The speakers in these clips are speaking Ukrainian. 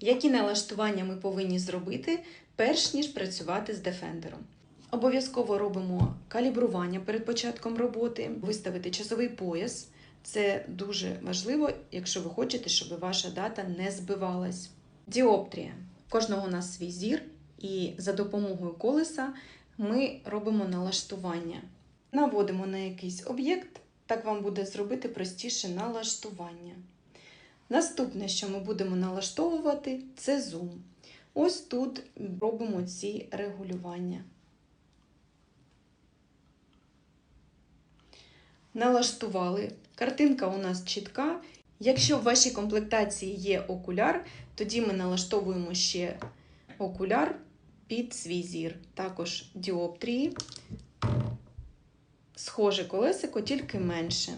Які налаштування ми повинні зробити, перш ніж працювати з Defender? Обов'язково робимо калібрування перед початком роботи, виставити часовий пояс. Це дуже важливо, якщо ви хочете, щоб ваша дата не збивалась. Діоптрія. Кожного у нас свій зір, і за допомогою колеса ми робимо налаштування. Наводимо на якийсь об'єкт, так вам буде зробити простіше налаштування. Наступне, що ми будемо налаштовувати, це зум. Ось тут робимо ці регулювання. Налаштували. Картинка у нас чітка. Якщо в вашій комплектації є окуляр, тоді ми налаштовуємо ще окуляр під свій зір. Також діоптрії. Схоже колесико, тільки менше.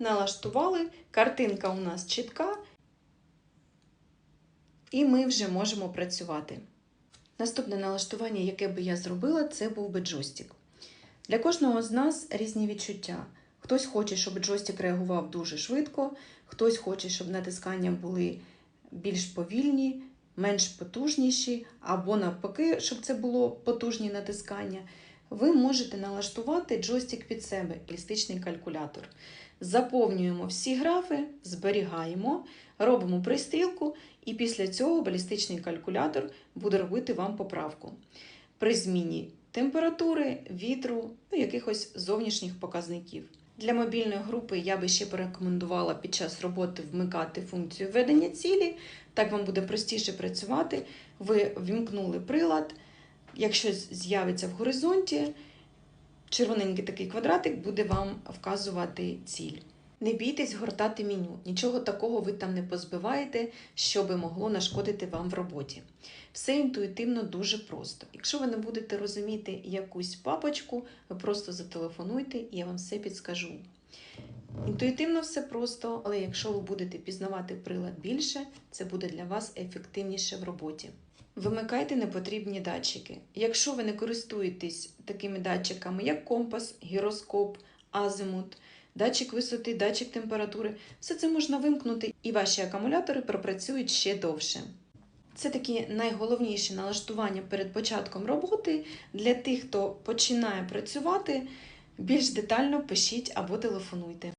Налаштували, картинка у нас чітка, і ми вже можемо працювати. Наступне налаштування, яке би я зробила, це був би джойстик. Для кожного з нас різні відчуття. Хтось хоче, щоб джойстик реагував дуже швидко, хтось хоче, щоб натискання були більш повільні, менш потужніші, або навпаки, щоб це було потужні натискання. Ви можете налаштувати джойстик під себе, елістичний калькулятор. Заповнюємо всі графи, зберігаємо, робимо пристрілку, і після цього балістичний калькулятор буде робити вам поправку. При зміні температури, вітру, ну, якихось зовнішніх показників. Для мобільної групи я би ще порекомендувала під час роботи вмикати функцію введення цілі. Так вам буде простіше працювати. Ви вімкнули прилад. Якщо з'явиться в горизонті, червоненький такий квадратик буде вам вказувати ціль. Не бійтесь гортати меню, нічого такого ви там не позбиваєте, що би могло нашкодити вам в роботі. Все інтуїтивно дуже просто. Якщо ви не будете розуміти якусь папочку, ви просто зателефонуйте і я вам все підскажу. Інтуїтивно все просто, але якщо ви будете пізнавати прилад більше, це буде для вас ефективніше в роботі. Вимикайте непотрібні датчики. Якщо ви не користуєтесь такими датчиками, як компас, гіроскоп, азимут, датчик висоти, датчик температури, все це можна вимкнути, і ваші акумулятори пропрацюють ще довше. Це такі найголовніші налаштування перед початком роботи для тих, хто починає працювати. Більш детально пишіть або телефонуйте.